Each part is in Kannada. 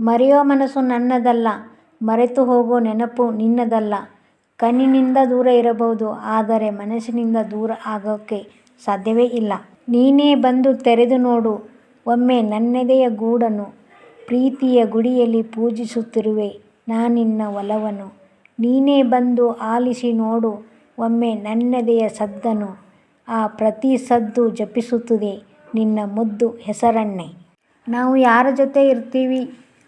ಮರೆಯೋ ಮನಸ್ಸು ನನ್ನದಲ್ಲ, ಮರೆತು ಹೋಗೋ ನೆನಪು ನಿನ್ನದಲ್ಲ. ಕಣ್ಣಿನಿಂದ ದೂರ ಇರಬಹುದು, ಆದರೆ ಮನಸ್ಸಿನಿಂದ ದೂರ ಆಗೋಕೆ ಸಾಧ್ಯವೇ ಇಲ್ಲ. ನೀನೇ ಬಂದು ತೆರೆದು ನೋಡು, ಒಮ್ಮೆ ನನ್ನೆದೆಯ ಗೂಡನ್ನು. ಪ್ರೀತಿಯ ಗುಡಿಯಲ್ಲಿ ಪೂಜಿಸುತ್ತಿರುವೆ ನಾನಿನ್ನ ಒಲವನ್ನು. ನೀನೇ ಬಂದು ಆಲಿಸಿ ನೋಡು, ಒಮ್ಮೆ ನನ್ನೆದೆಯ ಸದ್ದನು ಆ ಪ್ರತಿ ಸದ್ದು ಜಪಿಸುತ್ತಿದೆ ನಿನ್ನ ಮುದ್ದು ಹೆಸರನ್ನೇ. ನಾವು ಯಾರ ಜೊತೆ ಇರ್ತೀವಿ?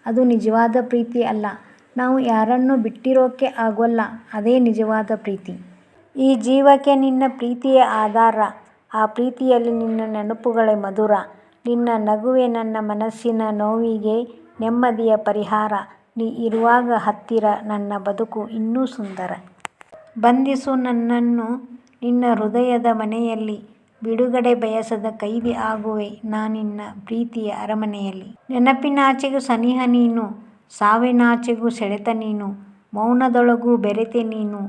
ಅದು ನಿಜವಾದ ಪ್ರೀತಿ ಅಲ್ಲ. ನಾವು ಯಾರನ್ನೂ ಬಿಟ್ಟಿರೋಕೆ ಆಗೋಲ್ಲ, ಅದೇ ನಿಜವಾದ ಪ್ರೀತಿ. ಈ ಜೀವಕ್ಕೆ ನಿನ್ನ ಪ್ರೀತಿಯೇ ಆಧಾರ, ಆ ಪ್ರೀತಿಯಲ್ಲಿ ನಿನ್ನ ನೆನಪುಗಳೇ ಮಧುರ. ನಿನ್ನ ನಗುವೇ ನನ್ನ ಮನಸ್ಸಿನ ನೋವಿಗೆ ನೆಮ್ಮದಿಯ ಪರಿಹಾರ. ನೀ ಇರುವಾಗ ಹತ್ತಿರ ನನ್ನ ಬದುಕು ಇನ್ನೂ ಸುಂದರ. ಬಂಧಿಸು ನನ್ನನ್ನು ನಿನ್ನ ಹೃದಯದ ಮನೆಯಲ್ಲಿ. ಬಿಡುಗಡೆ ಬಯಸದ ಕೈದಿ ಆಗುವೆ ನಾನಿನ್ನ ಪ್ರೀತಿಯ ಅರಮನೆಯಲ್ಲಿ. ನೆನಪಿನಾಚೆಗೂ ಸನಿಹ ನೀನು, ಸಾವಿನಾಚೆಗೂ ಸೆಳೆತ ನೀನು, ಮೌನದೊಳಗೂ ಬೆರೆತೆ ನೀನು,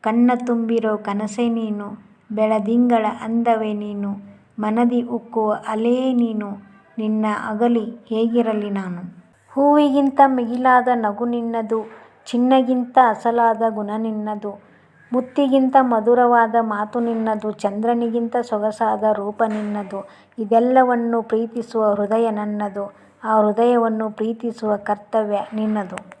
ಕಣ್ಣ ತುಂಬಿರೋ ಕನಸೇ ನೀನು, ಬೆಳದಿಂಗಳ ಅಂದವೇ ನೀನು, ಮನದಿ ಉಕ್ಕುವ ಅಲೆಯೇ ನೀನು, ನಿನ್ನ ಅಗಲಿ ಹೇಗಿರಲಿ ನಾನು. ಹೂವಿಗಿಂತ ಮಿಗಿಲಾದ ನಗು ನಿನ್ನದು, ಚಿನ್ನಗಿಂತ ಅಸಲಾದ ಗುಣ ನಿನ್ನದು ಮುತ್ತಿಗಿಂತ ಮಧುರವಾದ ಮಾತು ನಿನ್ನದು, ಚಂದ್ರನಿಗಿಂತ ಸೊಗಸಾದ ರೂಪ ನಿನ್ನದು. ಇದೆಲ್ಲವನ್ನೂ ಪ್ರೀತಿಸುವ ಹೃದಯ ನನ್ನದು. ಆ ಹೃದಯವನ್ನು ಪ್ರೀತಿಸುವ ಕರ್ತವ್ಯ ನಿನ್ನದು.